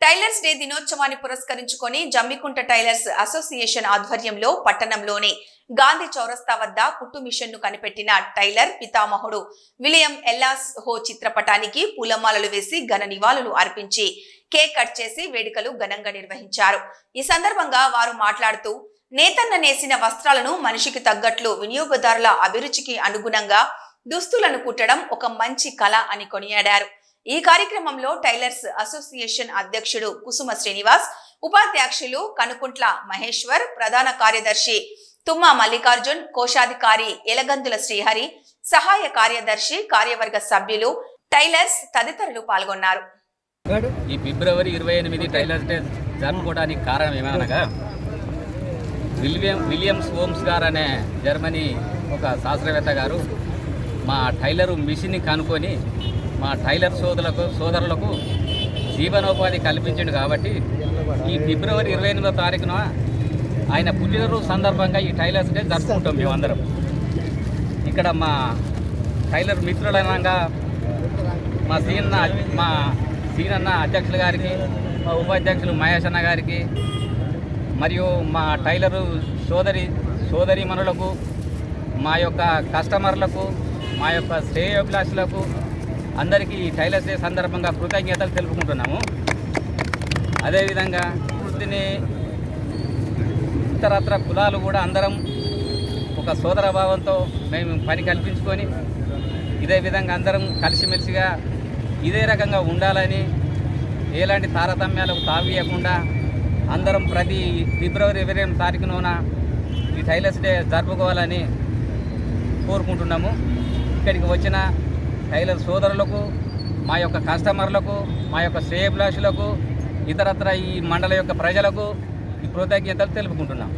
Tailors day దినోత్సవాన్ని పురస్కరించుకొని Jammikunta tailors association ఆధ్వర్యంలో పట్టణంలోని గాంధీ చౌరస్తా వద్ద కుట్టు మిషన్ను కనిపెట్టిన టైలర్ పితామహుడు విలియం ఎల్లాస్ హో చిత్రపటానికి పూలమాలలు వేసి ఘన నివాళులు అర్పించి కేక్ కట్ చేసి వేడుకలు ఘనంగా నిర్వహించారు. ఈ సందర్భంగా వారు మాట్లాడుతూ నేతన్న నేసిన వస్త్రాలను మనిషికి తగ్గట్లు వినియోగదారుల అభిరుచికి అనుగుణంగా దుస్తులను కుట్టడం ఒక మంచి కళ అని కొనియాడారు. ఈ కార్యక్రమంలో టైలర్స్ అసోసియేషన్ అధ్యక్షుడు కుసుమ శ్రీనివాస్ ఉపాధ్యక్షులు కనుకుంట్ల మహేశ్వర్ ప్రధాన కార్యదర్శి తుమ్మ మల్లికార్జున్ కోశాధికారి ఎలగందుల శ్రీహరి సహాయ కార్యదర్శి కార్యవర్గ సభ్యులు టైలర్స్ తదితరులు పాల్గొన్నారు. ఈ ఫిబ్రవరి ఇరవై ఎనిమిది టైలర్స్ డే జరుపుకోవడానికి కారణం ఏమనగా విలియం విలియమ్స్ హోమ్స్ గారు అనే జర్మనీ ఒక శాస్త్రవేత్త గారు మా టైలరు మిషన్ని కనుక్కొని మా టైలర్ సోదరులకు సోదరులకు జీవనోపాధి కల్పించిండు కాబట్టి ఈ ఫిబ్రవరి ఇరవై ఎనిమిదో తారీఖున ఆయన పుట్టినరోజు సందర్భంగా ఈ టైలర్స్ డే జరుపుకుంటాం మేమందరం. ఇక్కడ మా టైలర్ మిత్రులనంగా మా సీనన్న మా సీనన్న అధ్యక్షులు గారికి మా ఉపాధ్యక్షులు మహేష్ అన్న గారికి మరియు మా టైలరు సోదరి సోదరిమణులకు మా యొక్క కస్టమర్లకు మా యొక్క శ్రేయోభిలాషులకు అందరికీ టైలర్స్ డే సందర్భంగా కృతజ్ఞతలు తెలుపుకుంటున్నాము. అదేవిధంగా వృత్తిని ఇతరత్ర కులాలు కూడా అందరం ఒక సోదర భావంతో మేము పని కల్పించుకొని ఇదే విధంగా అందరం కలిసిమెలిసిగా ఇదే రకంగా ఉండాలని ఎలాంటి తారతమ్యాలకు తావీయకుండా అందరం ప్రతి ఫిబ్రవరి ఇరవై ఎనిమిది తారీఖున ఈ టైలర్స్ డే జరుపుకోవాలని కోరుకుంటున్నాము. ఇక్కడికి వచ్చిన టైలర్ సోదరులకు మా యొక్క కస్టమర్లకు మా యొక్క శ్రేయభిలాషులకు ఇతరత్ర ఈ మండల యొక్క ప్రజలకు ఈ కృతజ్ఞతలు తెలుపుకుంటున్నాం.